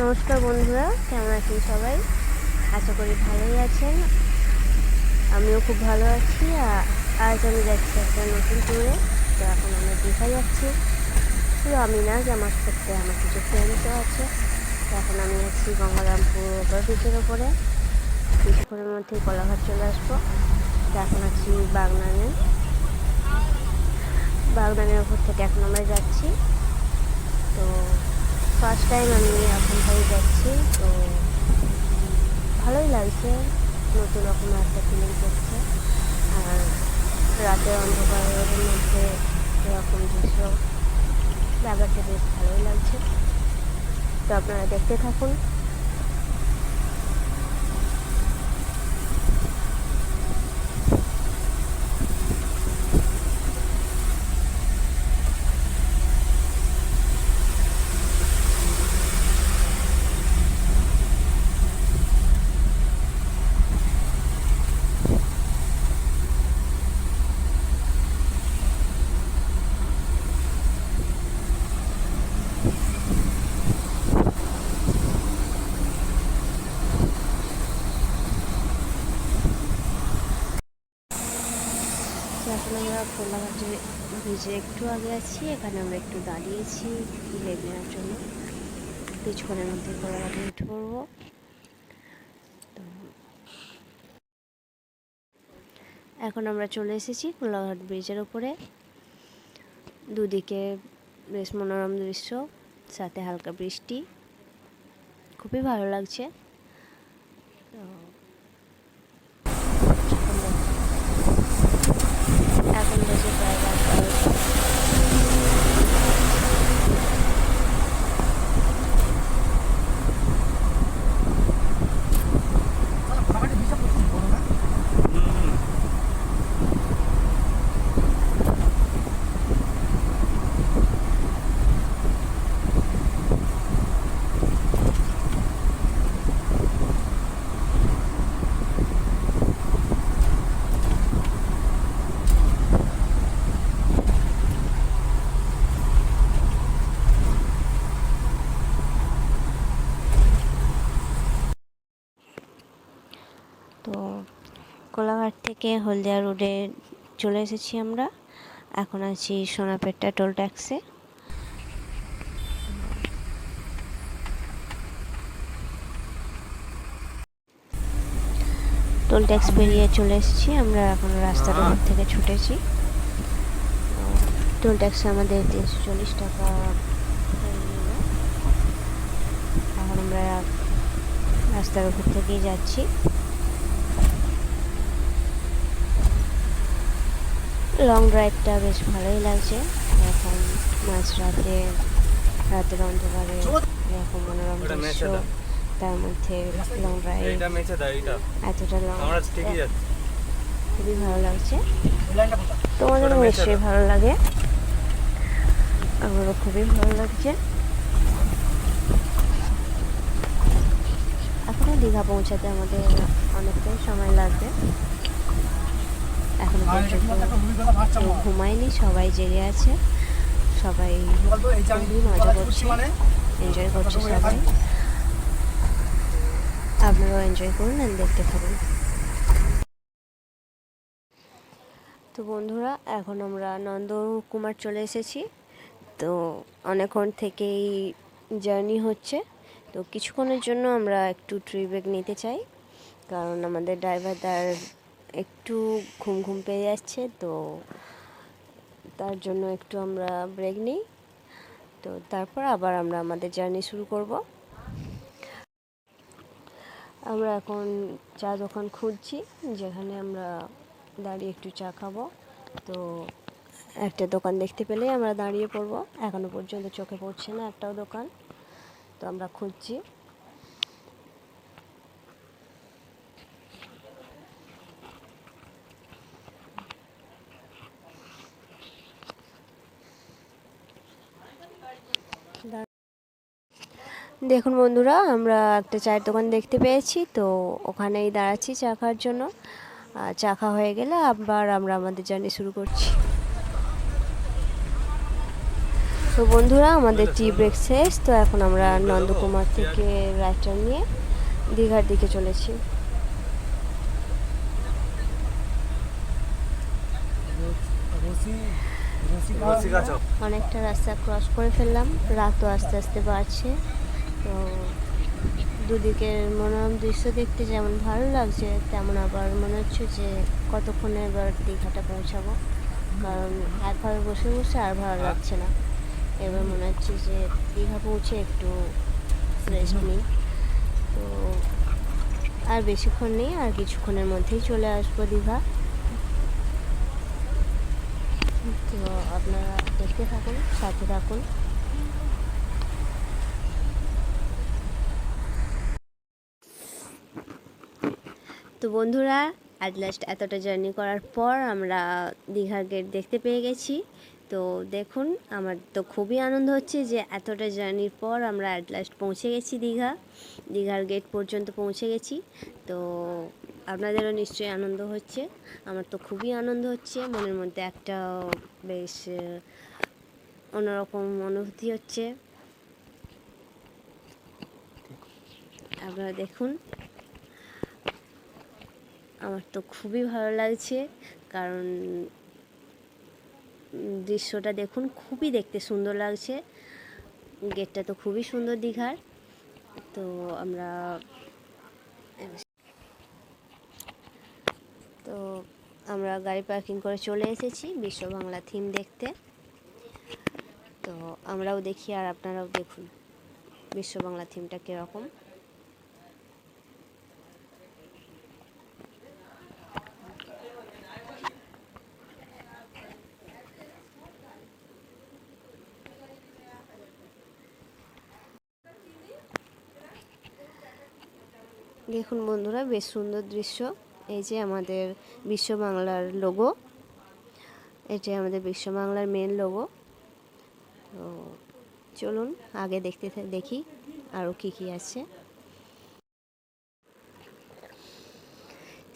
নমস্কার বন্ধুরা, কেমন আছেন সবাই? আশা করি ভালোই আছেন। আমিও খুব ভালো আছি। আজ আমি যাচ্ছি একটা নতুন ট্যুরে তো এখন আমরা দীঘা যাচ্ছি। শুধু আমি না, যে আমার সাথে আমার কিছু ফ্রেন্ডসও আছে, তো এখন আমি আছি গঙ্গারামপুর ওভারব্রিজের ওপরে কিছুক্ষণের মধ্যেই কলাঘাট চলে আসব। তো এখন আছি বাগনানে। বাগনানের ওপর থেকে এখন আমরা যাচ্ছি। তো ফার্স্ট টাইম আমি থেকে যাচ্ছি, তো ভালোই লাগছে, নতুন রকম একটা ফিলিং করছে। আর রাতের অন্ধকারের মধ্যে এরকম দৃশ্য, ব্যাপারটা বেশ ভালোই লাগছে। তো আপনারা দেখতে থাকুন তো এখন আমরা কোলাঘাটে ব্রিজে একটু আগে আছি, এখানে আমরা একটু দাঁড়িয়েছি লেগ নেওয়ার জন্য। কিছুক্ষণের মধ্যে কোলাঘাটে উঠে পড়ব। তো এখন আমরা চলে এসেছি কোলাঘাট ব্রিজের ওপরে দুদিকে বেশ মনোরম দৃশ্য, সাথে হালকা বৃষ্টি। খুবই ভালো লাগছে। থেকে হলদিয়া রোডে চলে এসেছি আমরা। এখন আছি সোনাপেট্টা টোল ট্যাক্সে। টোল ট্যাক্স পেরিয়ে চলে এসেছি। আমরা এখন রাস্তার উপর থেকে ছুটেছি। টোল ট্যাক্স আমাদের তিনশো চল্লিশ টাকা এখন আমরা রাস্তার উপর থেকেই যাচ্ছি। লং ড্রাইভটা বেশ ভালোই লাগছে। এখন মাঝরাতে রাতের অন্ধকারে এরকম মনোরম দৃশ্য তার মধ্যে লং ড্রাইভ এতটা লং আমরা ঠিকই যাচ্ছি খুবই ভালো লাগছে। তোমাদেরও নিশ্চয়ই ভালো লাগে। আমারও খুবই ভালো লাগছে। এখনও দীঘা পৌঁছাতে আমাদের অনেকটাই সময় লাগবে। ঘুমায়নি, সবাই জেগে আছে। সবাই মজা করছে। এনজয় করছে সবাই। আপনারাও এনজয় করুন and দেখতে থাকুন। তো বন্ধুরা, এখন আমরা নন্দকুমার চলে এসেছি। তো অনেকক্ষণ থেকেই জার্নি হচ্ছে। তো কিছুক্ষণের জন্য আমরা একটু ট্রি ব্রেক নিতে চাই। কারণ আমাদের ড্রাইভার তার একটু ঘুম ঘুম পেয়ে যাচ্ছে, তো তার জন্য একটু আমরা ব্রেক নিই। তো তারপর আবার আমরা আমাদের জার্নি শুরু করব। আমরা এখন চা দোকান খুঁজছি, যেখানে আমরা দাঁড়িয়ে একটু চা খাব। তো একটা দোকান দেখতে পেলেই আমরা দাঁড়িয়ে পড়ব। এখনও পর্যন্ত চোখে পড়ছে না একটাও দোকান। তো আমরা খুঁজছি। দেখুন বন্ধুরা আমরা একটা চায়ের দোকান দেখতে পেয়েছি তো ওখানেই দাঁড়াচ্ছি চা খাওয়ার জন্য। চা খাওয়া হয়ে গেলে আবার আমরা আমাদের জার্নি শুরু করছি। তো বন্ধুরা আমাদের টি ব্রেক শেষ তো এখন আমরা নন্দকুমার থেকে রাইটার নিয়ে দীঘার দিকে চলেছি। অনেকটা রাস্তা ক্রস করে ফেললাম রাতও আস্তে আস্তে বাড়ছে। তো দুদিকের মনোরম দৃশ্য দেখতে যেমন ভালো লাগছে, তেমন আবার মনে হচ্ছে যে কতক্ষণে এবার দীঘাটা পৌঁছাবো। কারণ একভাবে বসে বসে আর ভালো লাগছে না। এবার মনে হচ্ছে যে দীঘা পৌঁছে একটু রেস্ট নিই। তো আর বেশিক্ষণ নেই, আর কিছুক্ষণের মধ্যেই চলে আসব দীঘা। তো আপনারা দেখতে থাকুন, সাথে থাকুন। তো বন্ধুরা অ্যাট লাস্ট এতটা জার্নি করার পর আমরা দীঘার গেট দেখতে পেয়ে গেছি। তো দেখুন, আমার তো খুবই আনন্দ হচ্ছে যে এতটা জার্নির পর আমরা অ্যাট লাস্ট পৌঁছে গেছি দীঘা। দীঘার গেট পর্যন্ত পৌঁছে গেছি। তো আপনাদেরও নিশ্চয়ই আনন্দ হচ্ছে। আমার তো খুবই আনন্দ হচ্ছে। মনের মধ্যে একটা বেশ অন্যরকম অনুভূতি হচ্ছে। আপনারা দেখুন আমার তো খুবই ভালো লাগছে, কারণ দৃশ্যটা দেখুন, খুবই দেখতে সুন্দর লাগছে। গেটটা তো খুবই সুন্দর দীঘার। তো আমরা তো আমরা গাড়ি পার্কিং করে চলে এসেছি, বিশ্ব বাংলা থিম দেখতে। তো আমরাও দেখি আর আপনারাও দেখুন, বিশ্ব বাংলা থিমটা কীরকম। দেখুন বন্ধুরা, বেশ সুন্দর দৃশ্য। এই যে আমাদের বিশ্ব বাংলার লোগো এটি আমাদের বিশ্ব বাংলার মেন লোগো তো চলুন আগে দেখতে দেখি আরও কী কী আছে।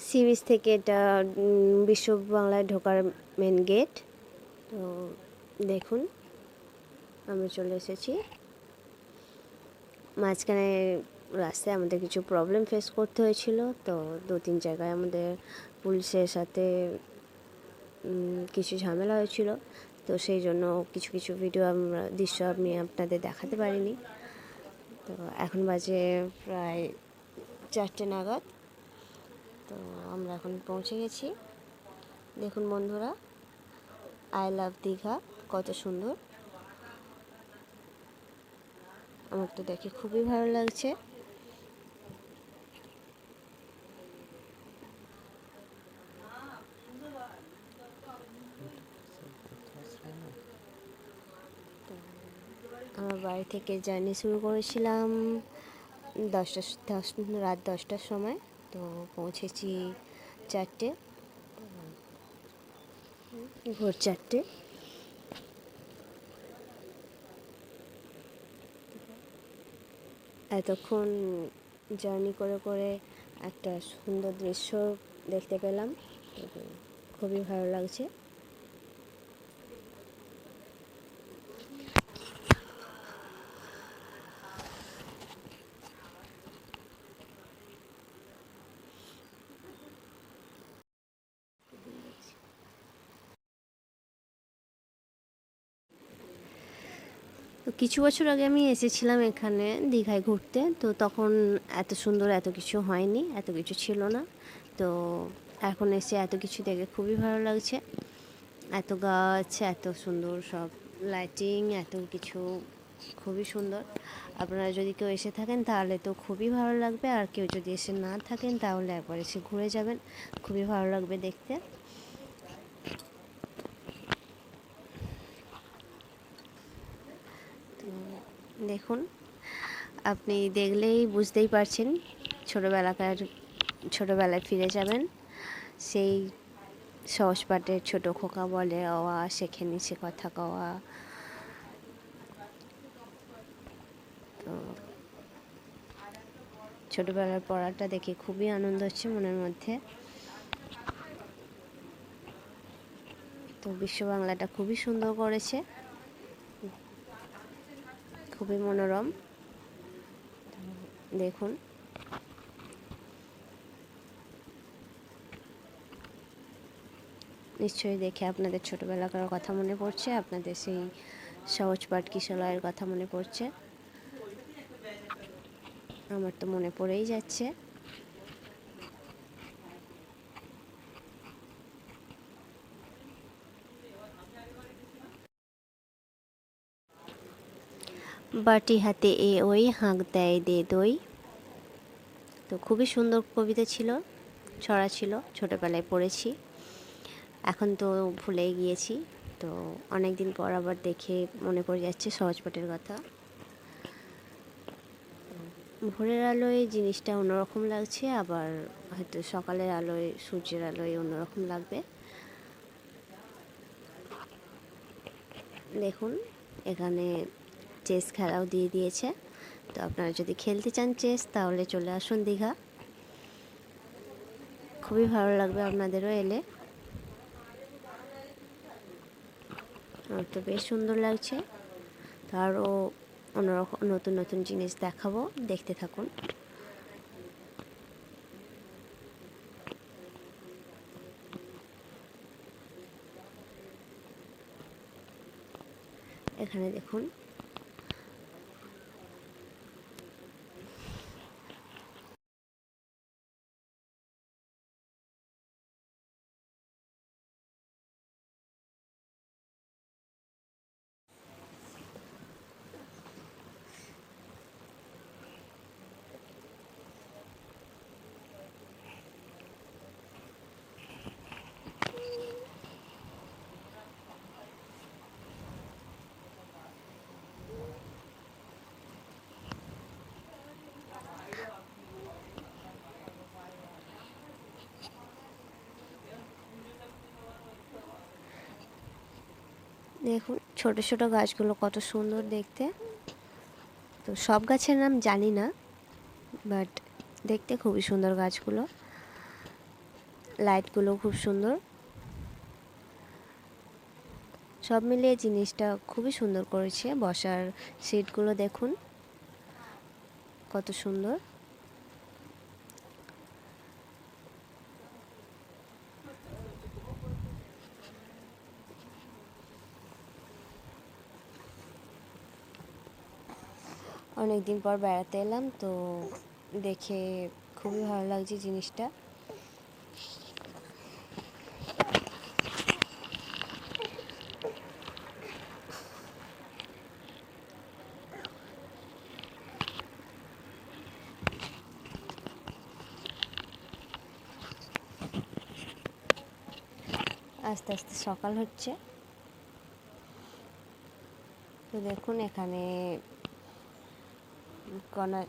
সি বিচ থেকে এটা বিশ্ব বাংলায় ঢোকার মেন গেট তো দেখুন, আমরা চলে এসেছি। মাঝখানে রাস্তায় আমাদের কিছু প্রবলেম ফেস করতে হয়েছিল। তো দু তিন জায়গায় আমাদের পুলিশের সাথে কিছু ঝামেলা হয়েছিল। তো সেই জন্য কিছু কিছু ভিডিও আমরা, দৃশ্য আমি আপনাদের দেখাতে পারিনি। তো এখন বাজে প্রায় চারটে নাগাদ। তো আমরা এখন পৌঁছে গেছি। দেখুন বন্ধুরা আই লাভ দীঘা, কত সুন্দর। আমার তো দেখে খুবই ভালো লাগছে আমার বাড়ি থেকে জার্নি শুরু করেছিলাম দশটা দশ রাত দশটার সময়। তো পৌঁছেছি চারটে। ভোর চারটে। এতক্ষণ জার্নি করে করে একটা সুন্দর দৃশ্য দেখতে পেলাম। খুবই ভালো লাগছে। কিছু বছর আগে আমি এসেছিলাম এখানে দীঘায় ঘুরতে। তো তখন এত সুন্দর এত কিছু হয়নি, এত কিছু ছিল না। তো এখন এসে এত কিছু দেখে খুবই ভালো লাগছে। এত গাছ, এত সুন্দর সব লাইটিং এত কিছু খুবই সুন্দর। আপনারা যদি কেউ এসে থাকেন তাহলে তো খুবই ভালো লাগবে। আর কেউ যদি এসে না থাকেন তাহলে একবার এসে ঘুরে যাবেন। খুবই ভালো লাগবে দেখতে তো দেখুন, আপনি দেখলেই বুঝতেই পারছেন ছোটোবেলাকার, ছোটোবেলায় ফিরে যাবেন। সেই সহজ পাঠের ছোটো খোকা বলে, অওয়া, শেখে নিচে কথা কওয়া। তো ছোটোবেলার পড়াটা দেখে খুবই আনন্দ হচ্ছে মনের মধ্যে। তো বিশ্ব বাংলাটা খুবই সুন্দর করেছে। খুবই মনোরম। দেখুন। নিশ্চয়ই দেখে আপনাদের ছোটোবেলাকার কথা মনে পড়ছে, আপনাদের সেই সহজ পাঠ কিশলয়ের কথা মনে পড়ছে। আমার তো মনে পড়েই যাচ্ছে। বাটি হাতে এ ওই হাঁক দেয় দে দই। তো খুবই সুন্দর কবিতা ছিল, ছড়া ছিল, ছোটোবেলায় পড়েছি। এখন তো ভুলেই গিয়েছি, তো অনেক দিন পর আবার দেখে মনে পড়ে যাচ্ছে সহজপাঠের কথা। ভোরের আলোয় জিনিসটা অন্যরকম লাগছে, আবার হয়তো সকালের আলোয়, সূর্যের আলোয় অন্যরকম লাগবে। দেখুন, এখানে চেস খেলাও দিয়ে দিয়েছে। তো আপনারা যদি খেলতে চান চেস, তাহলে চলে আসুন দীঘা। খুবই ভালো লাগবে আপনাদেরও এলে। আমার তো বেশ সুন্দর লাগছে। তো আরও অন্যরকম নতুন নতুন জিনিস দেখাবো। দেখতে থাকুন। এখানে দেখুন। দেখুন, ছোট ছোট গাছগুলো কত সুন্দর দেখতে। তো সব গাছের নাম জানি না বাট দেখতে খুবই সুন্দর গাছগুলো। লাইটগুলো খুব সুন্দর। সব মিলিয়ে জিনিসটা খুবই সুন্দর করেছে, বসার সিটগুলো দেখুন, কত সুন্দর। অনেক দিন পর বেড়াতে এলাম, তো দেখে খুবই ভালো লাগছে জিনিসটা। আস্তে আস্তে সকাল হচ্ছে। তো দেখুন, এখানে কণা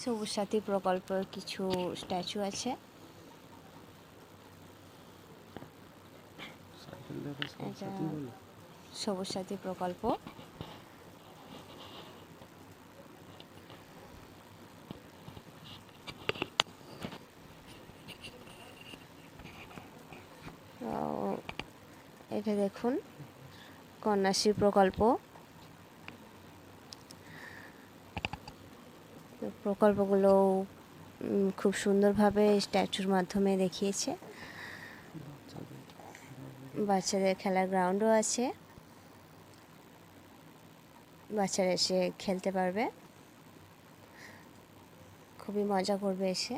সবুজ সাথী প্রকল্পের কিছু স্ট্যাচু আছে। এটা সবুজ সাথী প্রকল্প। এটা দেখুন কন্যাশ্রী প্রকল্প তো প্রকল্পগুলো খুব সুন্দরভাবে স্ট্যাচুর মাধ্যমে দেখিয়েছে। বাচ্চাদের খেলার গ্রাউন্ডও আছে। বাচ্চারা এসে খেলতে পারবে। খুবই মজা করবে এসে।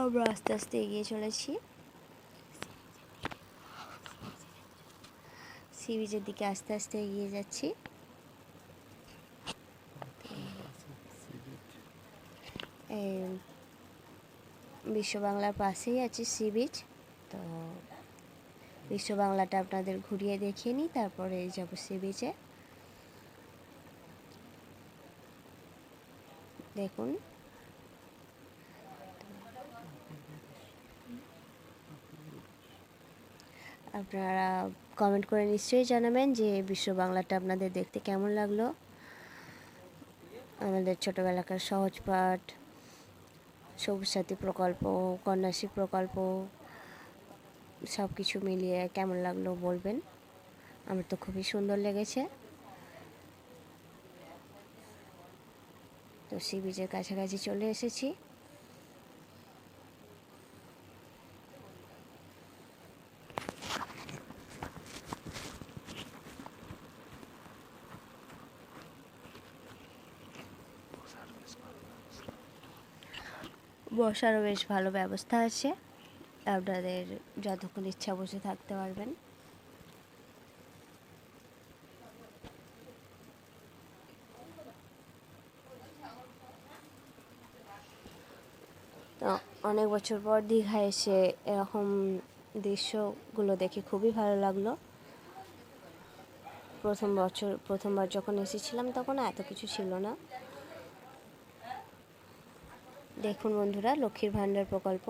আমরা আস্তে আস্তে এগিয়ে চলেছি। সি বিচের দিকে আস্তে আস্তে এগিয়ে যাচ্ছি। এই বিশ্ব বাংলার পাশেই আছে সি বিচ তো বিশ্ব বাংলাটা আপনাদের ঘুরিয়ে দেখিয়ে নিই, তারপরে যাব সি বিচে দেখুন। আপনারা কমেন্ট করে নিশ্চয়ই জানাবেন যে বিশ্ব বাংলাটা আপনাদের দেখতে কেমন লাগল। আমাদের ছোটোবেলাকার সহজ পাঠ, সবুজ সাথী প্রকল্প, কন্যাশ্রী প্রকল্প সব কিছু মিলিয়ে কেমন লাগল বলবেন। আমার তো খুবই সুন্দর লেগেছে। তো সি বিচের কাছাকাছি চলে এসেছি। বসারও বেশ ভালো ব্যবস্থা আছে। আপনাদের যতক্ষণ ইচ্ছা বসে থাকতে পারবেন। তো অনেক বছর পর দীঘা এসে এরকম দৃশ্যগুলো দেখে খুবই ভালো লাগল। প্রথম বছর, প্রথমবার যখন এসেছিলাম তখন এত কিছু ছিল না। দেখুন বন্ধুরা, লক্ষ্মীর ভাণ্ডার প্রকল্প।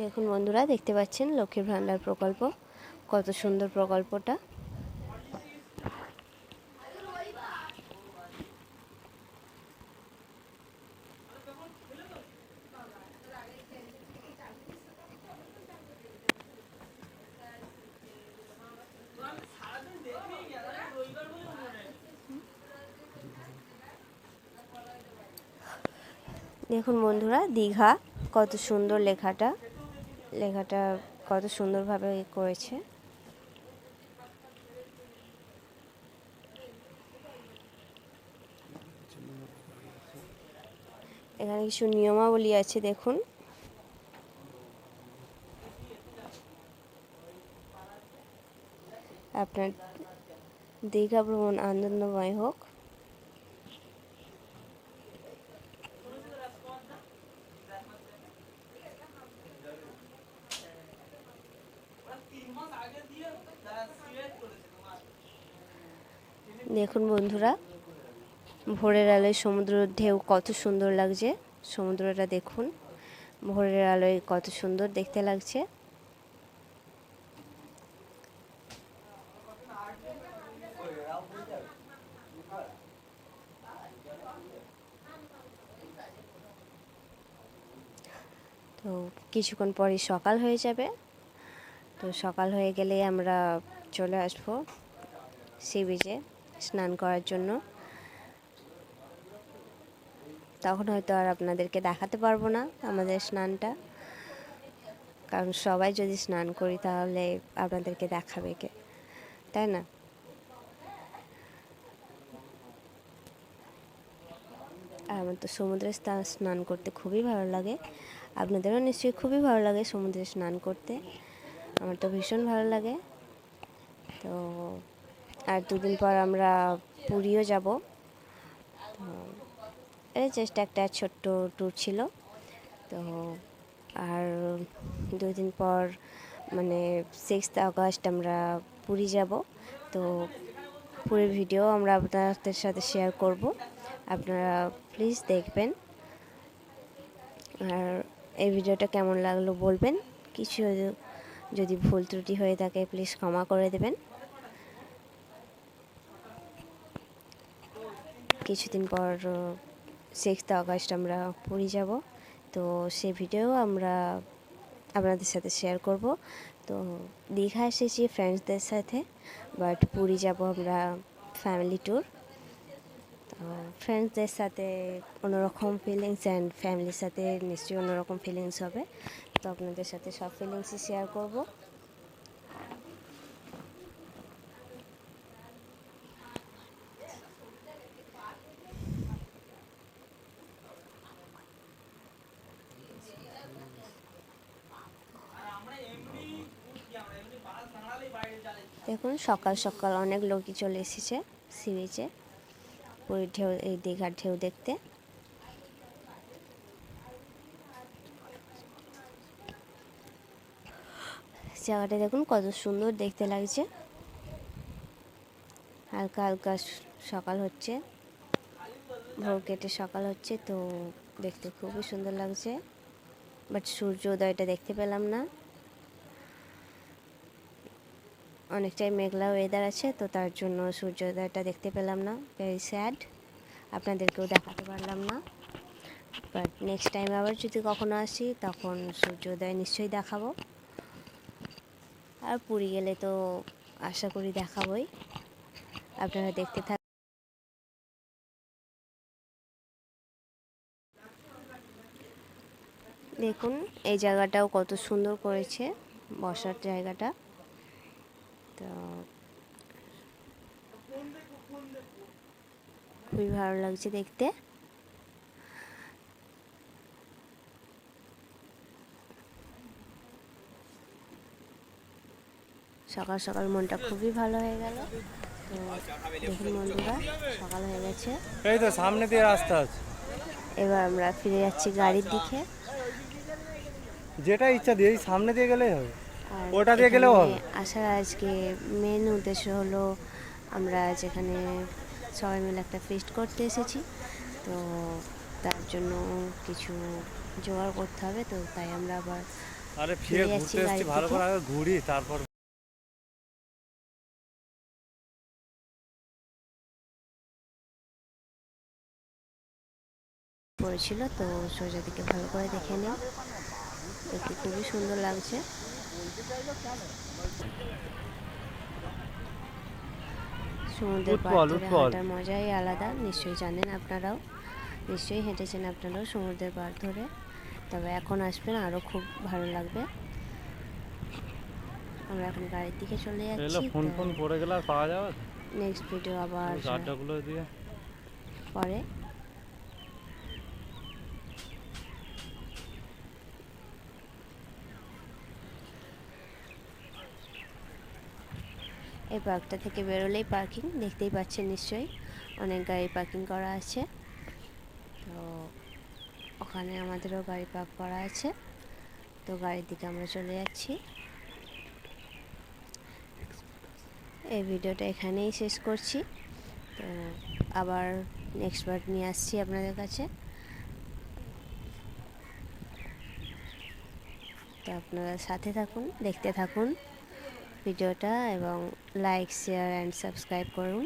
দেখুন বন্ধুরা, দেখতে পাচ্ছেন লক্ষ্মীর ভাণ্ডার প্রকল্প, কত সুন্দর প্রকল্পটা। দেখুন বন্ধুরা, দীঘা, কত সুন্দর লেখাটা। লেখাটা কত সুন্দরভাবে করেছে। এখানে কিছু নিয়মাবলী আছে, দেখুন। আপনার দীঘা ভ্রমণ আনন্দময় হোক। দেখুন বন্ধুরা, ভোরের আলোয় সমুদ্রের ঢেউ কত সুন্দর লাগছে। সমুদ্রটা দেখুন, ভোরের আলোয় কত সুন্দর দেখতে লাগছে। তো কিছুক্ষণ পরে সকাল হয়ে যাবে। তো সকাল হয়ে গেলে আমরা চলে আসব সি বিচে। স্নান করার জন্য। তখন হয়তো আর আপনাদেরকে দেখাতে পারব না আমাদের স্নানটা। কারণ সবাই যদি স্নান করি তাহলে আপনাদেরকে দেখাবে কে, তাই না? আর আমার তো সমুদ্রে স্না- স্নান করতে খুবই ভালো লাগে। আপনাদেরও নিশ্চয়ই খুবই ভালো লাগে সমুদ্রে স্নান করতে। আমার তো ভীষণ ভালো লাগে। তো আর দুদিন পর আমরা পুরীও যাব। তো এই জাস্ট একটা ছোট্ট ট্যুর ছিল। তো আর দুই দিন পর মানে সিক্সথ আগস্ট আমরা পুরী যাব। তো পুরীর ভিডিও আমরা আপনাদের সাথে শেয়ার করব। আপনারা প্লিজ দেখবেন। আর এই ভিডিওটা কেমন লাগল বলবেন। কিছু যদি ভুল ত্রুটি হয়ে থাকে প্লিজ ক্ষমা করে দেবেন। কিছুদিন পর সিক্সথ আগস্ট আমরা পুরী যাব। তো সে ভিডিও আমরা আপনাদের সাথে শেয়ার করব। তো দীঘা এসেছি ফ্রেন্ডসদের সাথে বাট পুরী যাব আমরা ফ্যামিলি ট্যুর তো ফ্রেন্ডসদের সাথে অন্যরকম ফিলিংস অ্যান্ড ফ্যামিলির সাথে নিশ্চয়ই অন্যরকম ফিলিংস হবে। তো আপনাদের সাথে সব ফিলিংসই শেয়ার করব। সকাল সকাল অনেক লোকই চলে এসেছে সি বিচে পুরীর ঢেউ, এই দীঘার ঢেউ দেখতে। জায়গাটা দেখুন, কত সুন্দর দেখতে লাগছে। হালকা হালকা সকাল হচ্ছে। ভোর কেটে সকাল হচ্ছে, তো দেখতে খুবই সুন্দর লাগছে। বাট সূর্যোদয়টা দেখতে পেলাম না। অনেকটাই মেঘলা ওয়েদার আছে, তো তার জন্য সূর্যোদয়টা দেখতে পেলাম না। ভেরি স্যাড আপনাদেরকেও দেখাতে পারলাম না। বাট নেক্সট টাইম আবার যদি কখনো আসি, তখন সূর্যোদয় নিশ্চয়ই দেখাবো। আর পুরী গেলে তো আশা করি দেখাবই। আপনারা দেখতে থাক দেখুন, এই জায়গাটাও কত সুন্দর করেছে, বসার জায়গাটা। তো খুবই ভালো লাগছে দেখতে সকাল সকাল মনটা খুবই ভালো হয়ে গেল তো দেখুন বন্ধুরা সকাল হয়ে গেছে এই তো সামনে দিয়ে রাস্তা আছে এবার আমরা ফিরে যাচ্ছি গাড়ির দিকে যেটা ইচ্ছা দিয়ে সামনে দিয়ে গেলেই হবে ওটা দিয়ে গেলেও হবে। আসার আজকে মেন উদ্দেশ্য হলো আমরা যেখানে সবাই মিলে একটা ফিস্ট করতে এসেছি। তো তার জন্য কিছু জোগাড় করতে হবে তো তাই আমরা আবার আরে ফিরে ঘুরতে এসেছি ভালো করে আগে ঘুরি তারপর পড়েছিল তো সোজা দিকে ভালো করে দেখে নিও। দেখতে খুবই সুন্দর লাগছে। সমুদ্রের পাড় ধরে হাঁটার মজাই আলাদা। নিশ্চয়ই জানেন আপনারাও। নিশ্চয়ই হেঁটেছেন আপনারাও সমুদ্রের পাড় ধরে। তবে এখন আসবেন আরও খুব ভালো লাগবে। আমরা এখন গাড়ির দিকে চলে যাচ্ছি ফোন ফোন পড়ে গেলে আর পাওয়া যাবে? নেক্সট ভিডিও আবার দিয়ে। পরে। এই পার্কটা থেকে বেরোলেই পার্কিং দেখতেই পাচ্ছেন নিশ্চয়ই অনেক গাড়ি পার্কিং করা আছে। তো ওখানে আমাদেরও গাড়ি পার্ক করা আছে। তো গাড়ির দিকে আমরা চলে যাচ্ছি। এই ভিডিওটা এখানেই শেষ করছি। তো আবার নেক্সট বার নিয়ে আসছি আপনাদের কাছে। তো আপনারা সাথে থাকুন, দেখতে থাকুন। ভিডিওটা এবং লাইক শেয়ার অ্যান্ড সাবস্ক্রাইব করুন।